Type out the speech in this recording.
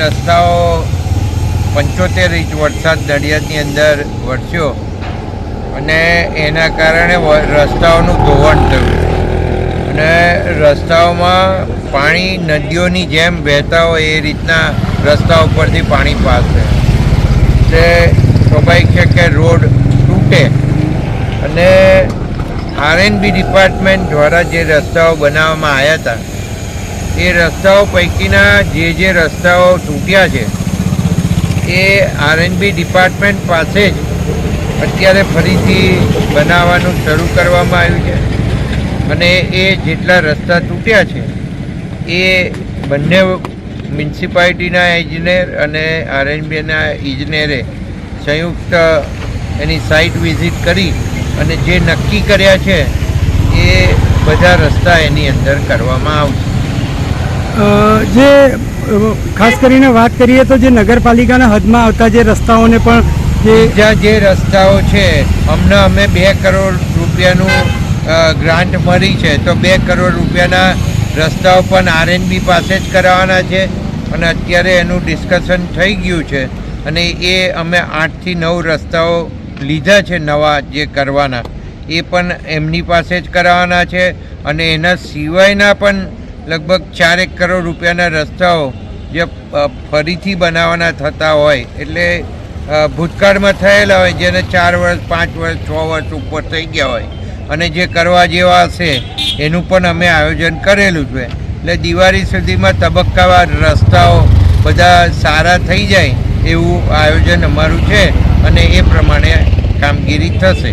રસ્તાઓ પંચોતેર ઇંચ વરસાદ નડિયાદની અંદર વરસ્યો અને એના કારણે રસ્તાઓનું ધોવાણ થયું. અને રસ્તાઓમાં પાણી નદીઓની જેમ વહેતા હોય એ રીતના રસ્તા ઉપરથી પાણી પાસ એટલે સ્વાભાવિક છે કે રોડ તૂટે અને આરએનબી ડિપાર્ટમેન્ટ દ્વારા જે રસ્તાઓ બનાવવામાં આવ્યા હતા એ રસ્તાઓ પૈકીના જે જે રસ્તાઓ તૂટ્યા છે, એ આરએનબી ડિપાર્ટમેન્ટ પાસે જ અત્યારે ફરીથી બનાવવાનું શરૂ કરવામાં આવ્યું છે. અને એ જેટલા રસ્તા તૂટ્યા છે, એ બંને મ્યુનિસિપાલિટીના ઇજનેર અને આરએનબીના ઇજનેરે સંયુક્ત એની સાઇટ વિઝિટ કરી અને જે નક્કી કર્યા છે, એ બધા રસ્તા એની અંદર કરવામાં આવશે. જે ખાસ કરીને વાત કરીએ તો જે નગરપાલિકાના હદમાં આવતા જે રસ્તાઓને પણ જે બીજા જે રસ્તાઓ છે હમણાં અમે બે કરોડ રૂપિયાનું ગ્રાન્ટ મળી છે. તો બે કરોડ રૂપિયાના રસ્તાઓ પણ આરએનબી પાસે જ કરાવવાના છે અને અત્યારે એનું ડિસ્કશન થઈ ગયું છે અને એ અમે આઠથી નવ રસ્તાઓ લીધા છે નવા જે કરવાના. એ પણ એમની પાસે જ કરાવવાના છે અને એના સિવાયના પણ લગભગ ચારેક કરોડ રૂપિયાના રસ્તાઓ જે ફરીથી બનાવવાના થતા હોય, એટલે ભૂતકાળમાં થયેલા હોય, જેને ચાર વર્ષ, પાંચ વર્ષ, છ વર્ષ ઉપર થઈ ગયા હોય, અને જે કરવા જેવા હશે, એનું પણ અમે આયોજન કરેલું છે. એટલે દિવાળી સુધીમાં તબક્કાવાર રસ્તાઓ બધા સારા થઈ જાય એવું આયોજન અમારું છે, અને એ પ્રમાણે કામગીરી થશે.